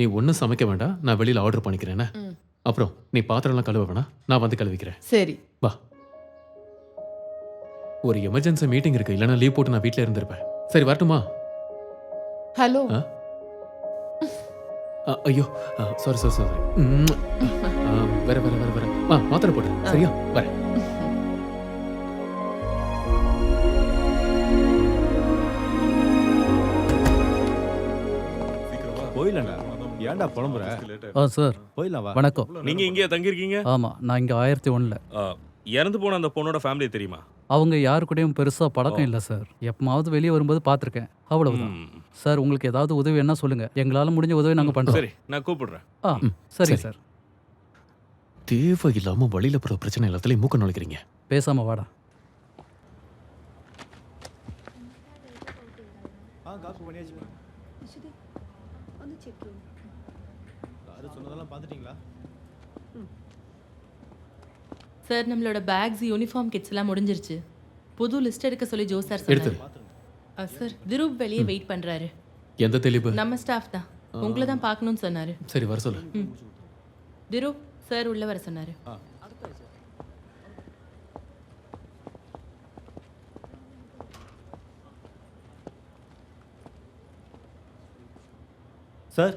நீ ஒன்றும் சமைக்க வேண்டாம் நான் வெளியில் ஆர்டர் பண்ணிக்கிறேனே. ம். அப்புறம் நீ பாத்திரம்லாம் கழுவ வேணாம் நான் வந்து கழுவிக்கிறேன். சரி. வா. ஒரு எமர்ஜென்சி மீட்டிங் இருக்கு இல்லைன்னா லீவ் போட்டு நான் வீட்டில் இருந்திருப்பேன். சரி வரட்டுமா? ஹலோ ஆ? அ, ஐயோ சாரி சாரி சாரி வேற வேற வேற வேற ஆ மாத்திரை போடு. சரியா? வரேன் போயிலண்ணா ஏன்டா புலம்புற? ஆ சார். போயிடலாம் வா. வணக்கம். நீங்க இங்கே தங்கியிருக்கீங்க? ஆமாம் நான் இங்கே ஆயிரத்தி ஒன்றில் ஆ, இறந்து போன அந்த பொண்ணோட ஃபேமிலி தெரியுமா? அவங்க யாரு கூடயும் பெருசாக பழக்கம் இல்லை சார். எப்பமாவது வெளியே வரும்போது பார்த்துருக்கேன். அவ்வளவுதான். ம். சார் உங்களுக்கு ஏதாவது உதவி என்ன சொல்லுங்க. எங்களால் முடிஞ்ச உதவி நாங்கள் பண்ணுறோம் சரி நான் கூப்பிடுறேன். ஆ சரி. சரி. தேவை இல்லாம வழியில போற பிரச்சனை எல்லாத்துலயும் மூக்க நுழைக்கிறீங்க. பேசாம வாடா. ஆ காசு பண்ணியாச்சு. அது சொன்னதெல்லாம் பார்த்துட்டீங்களா? சார் நம்மளோட பேக்ஸ் யூனிஃபார்ம் கிட்ஸ் எல்லாம் முடிஞ்சிருச்சு. புது லிஸ்ட் எடுக்க சொல்லி ஜோ சார் எடுத்து சொன்னாரு. சார் திரூப் வெளியே வெயிட் பண்றாரு. எந்த தெளிவு? நம்ம ஸ்டாஃப் தான். உங்களை தான் பார்க்கணும்னு சொன்னாரு. சரி வர சொல்லு. ம். திரூப் சார் உள்ள வர சொன்னாரு. சார்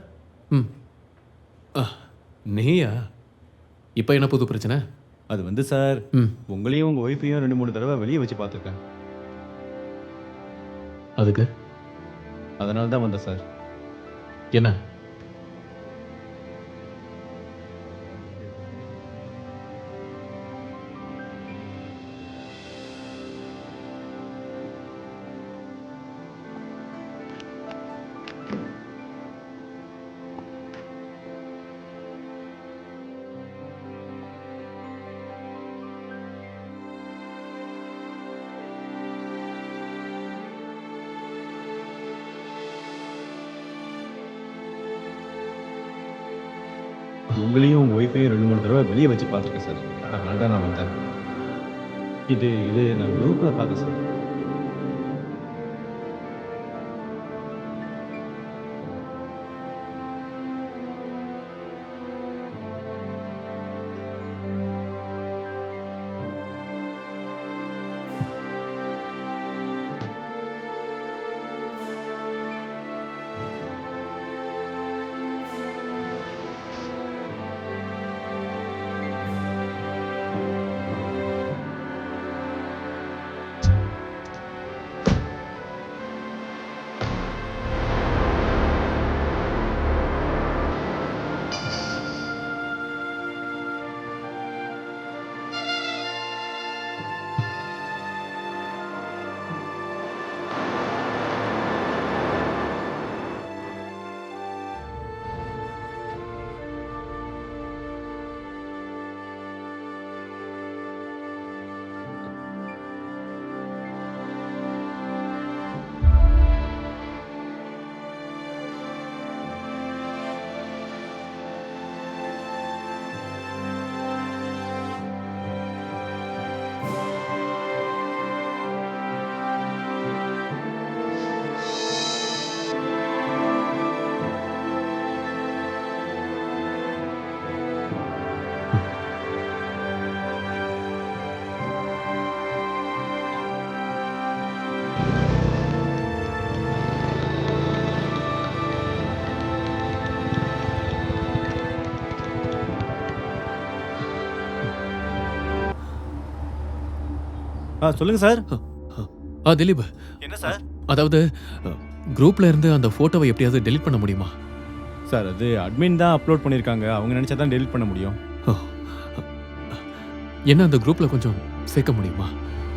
நீயா? இப்போ என்ன புது பிரச்சனை? அது வந்து சார் ம். உங்களையும் உங்கள் ஒய்ஃபையும் ரெண்டு மூணு தடவை வெளியே வச்சு பார்த்துருக்கேன். அதுக்கு? அதனால தான் வந்தேன் சார். என்ன? உங்களையும் உங்கள் ஒய்ஃபையும் ரெண்டு மூணு தடவை வெளியே வச்சு பார்த்துருக்கேன் சார் அதனால தான் நான் வந்தேன். இது இது நான் குரூப்பில் பார்க்க சார் ஆ சொல்லுங்கள் சார். ஆ திலீப். என்ன சார்? அதாவது குரூப்ல இருந்து அந்த போட்டோவை எப்படியாவது டெலீட் பண்ண முடியுமா? சார் அது அட்மின் தான் அப்லோட் பண்ணியிருக்காங்க அவங்க நினச்சா தான் டெலிட் பண்ண முடியும். என்ன அந்த குரூப்ல கொஞ்சம் சேர்க்க முடியுமா?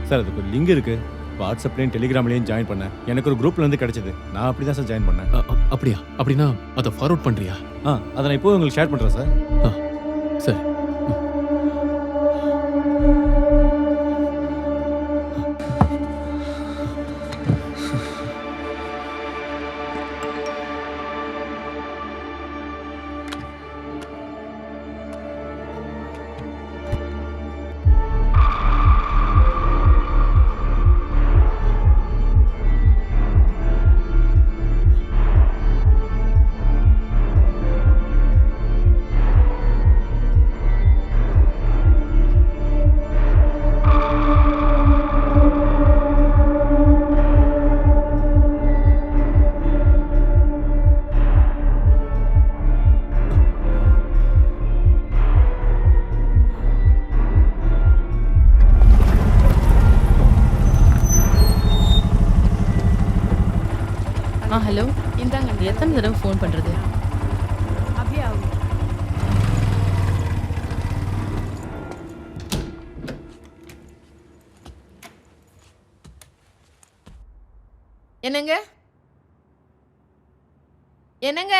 சார் அதுக்கு ஒரு லிங்க் இருக்குது வாட்ஸ்அப்லேயும் டெலிகிராம்லேயும் ஜாயின் பண்ணேன். எனக்கு ஒரு குரூப்ல இருந்து கிடைச்சது. நான் அப்படி தான் சார் ஜாயின் பண்ணேன். அப்படியா? அப்படின்னா அதை ஃபார்வர்ட் பண்றியா? ஆ அதை நான் இப்போ உங்களுக்கு ஷேர் பண்ணுறேன் சார். ஆ, சரி. ஹலோ இந்தாங்க எத்தனை தடவை ஃபோன் பண்ணுறது அப்படியே ஆகும். என்னங்க? என்னங்க?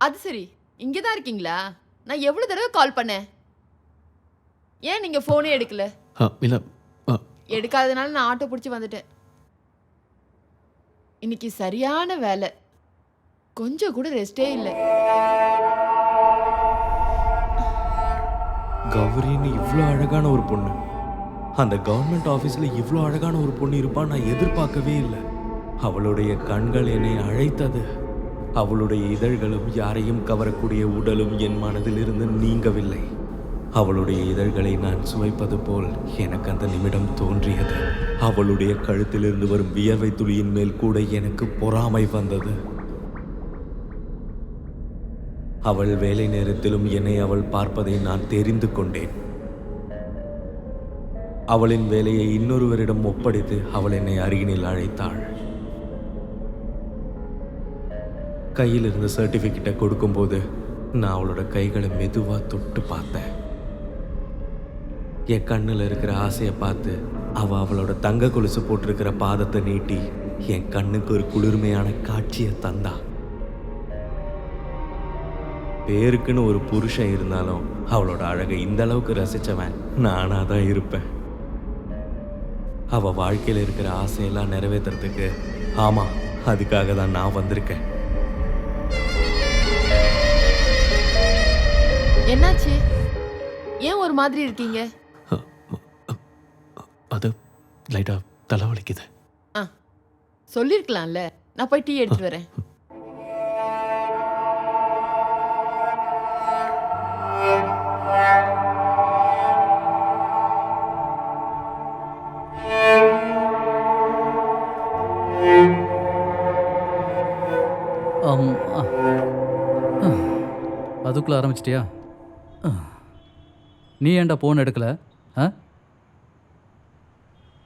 அது சரி இங்கே தான் இருக்கீங்களா? நான் எவ்வளோ தடவை கால் பண்ணேன்? ஏன் நீங்கள் ஃபோனே எடுக்கலை? இல்லை ஆ. எடுக்காதனால நான் ஆட்டோ பிடிச்சி வந்துட்டேன். இன்னைக்கு சரியான வேலை. கொஞ்சம் கூட ரெஸ்டே இல்லை. கௌரின்னு இவ்வளோ அழகான ஒரு பொண்ணு. அந்த கவர்மெண்ட் ஆஃபீஸில் இவ்வளோ அழகான ஒரு பொண்ணு இருப்பான்னு நான் எதிர்பார்க்கவே இல்லை. அவளுடைய கண்கள் என்னை அழைத்தது. அவளுடைய இதழ்களும் யாரையும் கவரக்கூடிய உடலும் என் மனதிலிருந்து நீங்கவில்லை. அவளுடைய இதழ்களை நான் சுவைப்பது போல் எனக்கு அந்த நிமிடம் தோன்றியது. அவளுடைய கழுத்திலிருந்து வரும் வியர்வை துளியின் மேல் கூட எனக்கு பொறாமை வந்தது. அவள் வேலை நேரத்திலும் என்னை அவள் பார்ப்பதை நான் தெரிந்து கொண்டேன். அவளின் வேலையை இன்னொருவரிடம் ஒப்படைத்து அவள் என்னை அருகினில் அழைத்தாள். கையில் இருந்த சர்டிஃபிகேட்டை கொடுக்கும்போது நான் அவளோட கைகளை மெதுவாக தொட்டு பார்த்தேன். என் கண்ணில் இருக்கிற ஆசையை பார்த்து அவள் அவளோட தங்க கொலுசு போட்டிருக்கிற பாதத்தை நீட்டி என் கண்ணுக்கு ஒரு குளிர்மையான காட்சியை தந்தா. பேருக்குன்னு ஒரு புருஷன் இருந்தாலும் அவளோட அழகை இந்த அளவுக்கு ரசித்தவன் நானாக தான் இருப்பேன். அவள் வாழ்க்கையில் இருக்கிற ஆசையெல்லாம் நிறைவேற்றுறதுக்கு ஆமாம் அதுக்காக தான் நான் வந்திருக்கேன். என்னாச்சு? ஏன் ஒரு மாதிரி இருக்கீங்க? அது லைட்டாக தலைவலிக்குது. ஆ சொல்லியிருக்கலாம்ல நான் போய் டீ எடுத்துட்டு வரேன். அதுக்குள்ள ஆரம்பிச்சிட்டியா? ஆ. நீ ஏன்டா ஃபோன் எடுக்கல?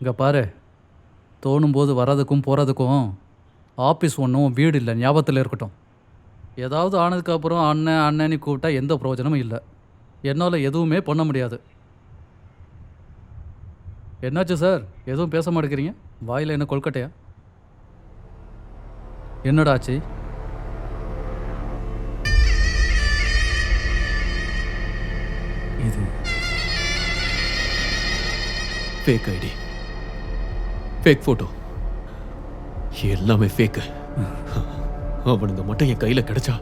இங்கே பாரு. தோணும்போது வர்றதுக்கும் போகிறதுக்கும் ஆஃபீஸ் ஒன்றும் வீடு இல்லை ஞாபகத்தில் இருக்கட்டும். ஏதாவது ஆனதுக்கப்புறம் அண்ணன் அண்ணன்னு கூப்பிட்டா எந்த பிரயோஜனமும் இல்லை. என்னால் எதுவுமே பண்ண முடியாது. என்னாச்சு சார்? எதுவும் பேச மாட்டேங்கிறீங்க? வாயில் என்ன கொல்கட்டையா என்னடா ஆச்சு? இது ஃபேக் ஐடி ஃபேக் ஃபோட்டோ எல்லாமே ஃபேக்கு அவனுங்க மட்டும் என் கையில் கிடைச்சா.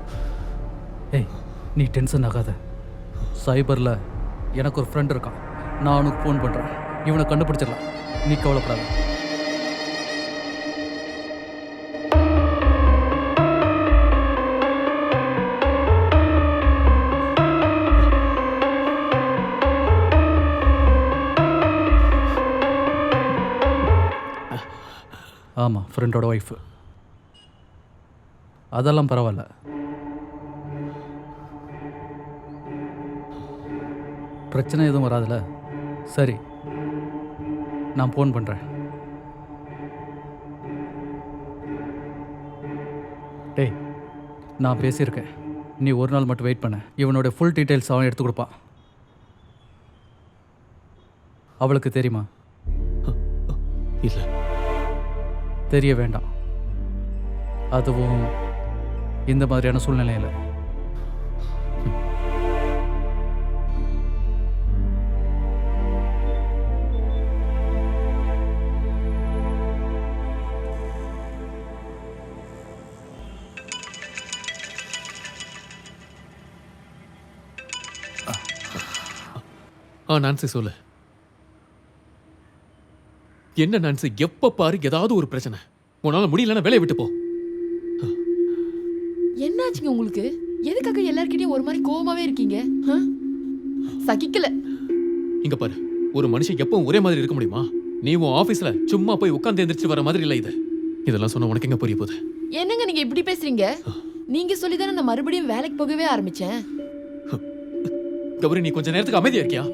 ஏய் நீ டென்ஷன் ஆகாத. சைபரில் எனக்கு ஒரு ஃப்ரெண்ட் இருக்கான். நான் அவனுக்கு ஃபோன் பண்ணுறேன் இவனை கண்டுபிடிச்சிடலாம். நீ கவலைப்படாத. ஆமாம் ஃப்ரெண்டோட ஒய்ஃபு அதெல்லாம் பரவாயில்ல. பிரச்சனை எதுவும் வராதுல்ல சரி நான் ஃபோன் பண்ணுறேன் டேய் நான் பேசியிருக்கேன். நீ ஒரு நாள் மட்டும் வெயிட் பண்ண. இவனோட ஃபுல் டீட்டெயில்ஸ் அவன் எடுத்து கொடுப்பான். அவளுக்கு தெரியுமா? இல்லை. தெரிய வேண்டாம் அதுவும் இந்த மாதிரியான சூழ்நிலையில் ஆ நான்சி சொல்லு என்ன நான்சி எப்போ பாரு ஏதாவது ஒரு பிரச்சனை. உன்னால முடியலன்னா வேலையை விட்டு போ. என்னாச்சுங்க உங்களுக்கு? எதுக்காக எல்லார்கிட்டயும் ஒரு மாதிரி கோவமாவே இருக்கீங்க? சகிக்கல. இங்க பாரு ஒரு மனுஷன் எப்பவும் ஒரே மாதிரி இருக்க முடியுமா? நீ உன் ஆபீஸ்ல சும்மா போய் உட்கார்ந்து எந்திரிச்சு வர மாதிரி இல்லை இது. இதெல்லாம் சொன்னா உனக்கு எங்க புரிய போகுது? என்னங்க நீங்க இப்படி பேசுறீங்க? நீங்க சொல்லி தானே நான் மறுபடியும் வேலைக்கு போகவே ஆரம்பிச்சேன். கௌரி நீ கொஞ்ச நேரத்துக்கு அமைதியா இருக்கியா?